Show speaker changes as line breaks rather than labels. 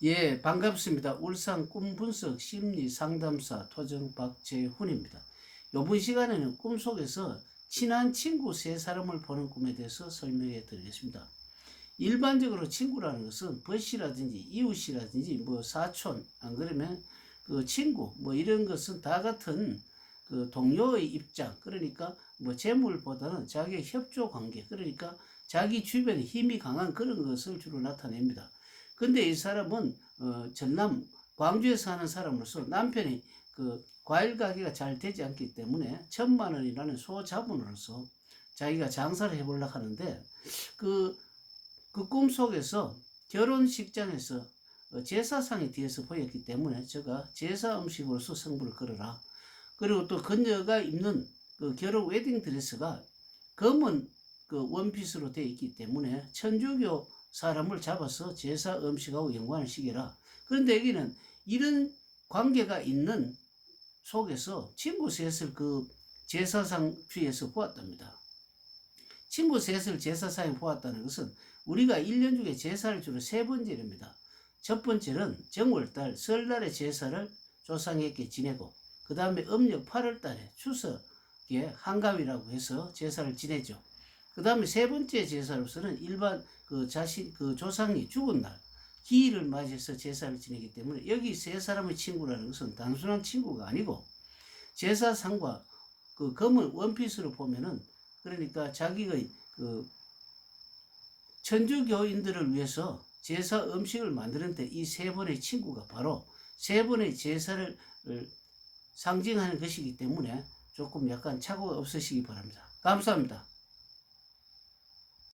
예, 반갑습니다. 울산 꿈분석 심리 상담사 토정 박재훈입니다. 이번 시간에는 꿈속에서 친한 친구 세 사람을 보는 꿈에 대해서 설명해 드리겠습니다. 일반적으로 친구라는 것은 벗이라든지 이웃이라든지 뭐 사촌 안 그러면 그 친구 뭐 이런 것은 다 같은 그 동료의 입장 그러니까 뭐 재물보다는 자기의 협조 관계 그러니까 자기 주변에 힘이 강한 그런 것을 주로 나타냅니다. 근데 이 사람은 어, 전남 광주에 사는 사람으로서 남편이 그 과일 가게가 잘 되지 않기 때문에 천만 원이라는 소자본으로서 자기가 장사를 해보려고 하는데 그, 그 꿈속에서 결혼식장에서 어, 제사상이 뒤에서 보였기 때문에 제가 제사 음식으로서 성부를 걸어라. 그리고 또 그녀가 입는 그 결혼 웨딩 드레스가 검은 그 원피스로 되어 있기 때문에 천주교 사람을 잡아서 제사 음식하고 연관을 시켜라. 그런데 여기는 이런 관계가 있는 속에서 친구 셋을 그 제사상 주위에서 보았답니다. 친구 셋을 제사상에 보았다는 것은 우리가 1년 중에 제사를 주로 세 번째입니다. 첫 번째는 정월달 설날에 제사를 조상에게 지내고 그 다음에 음력 8월달에 추석에 한가위라고 해서 제사를 지내죠. 그 다음에 세 번째 제사로서는 일반 그 자신 그 조상이 죽은 날 기일을 맞이해서 제사를 지내기 때문에 여기 세 사람의 친구라는 것은 단순한 친구가 아니고 제사상과 그 검은 원피스로 보면은 그러니까 자기의 그 천주교인들을 위해서 제사 음식을 만드는데 이 세 번의 친구가 바로 세 번의 제사를 상징하는 것이기 때문에 조금 약간 착오가 없으시기 바랍니다. 감사합니다.